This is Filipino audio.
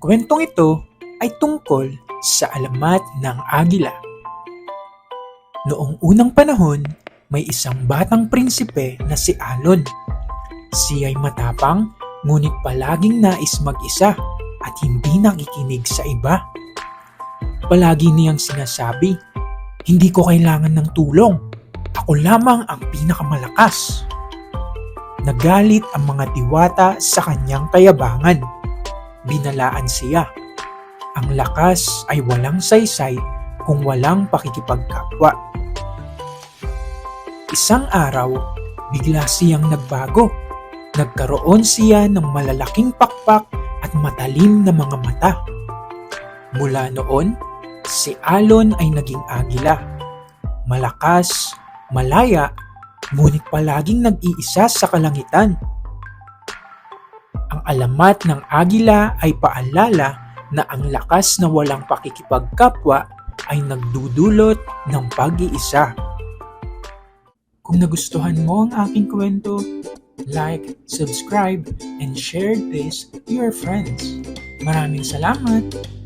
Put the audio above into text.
kwentong ito ay tungkol sa alamat ng agila. Noong unang panahon, may isang batang prinsipe na si Alon. Siya ay matapang, ngunit palaging nais mag-isa at hindi nakikinig sa iba. Palagi niyang sinasabi, hindi ko kailangan ng tulong. Ako lamang ang pinakamalakas. Nagalit ang mga diwata sa kanyang kayabangan. Binalaan siya. Ang lakas ay walang saysay kung walang pakikipagkapwa. Isang araw, bigla siyang nagbago. Nagkaroon siya ng malalaking pakpak at matalim na mga mata. Mula noon, si Alon ay naging agila. Malakas, malaya, ngunit palaging nag-iisa sa kalangitan. Alamat ng agila ay paalala na ang lakas na walang pakikipagkapwa ay nagdudulot ng pag-iisa. Kung nagustuhan mo ang aking kwento, like, subscribe, and share this to your friends. Maraming salamat!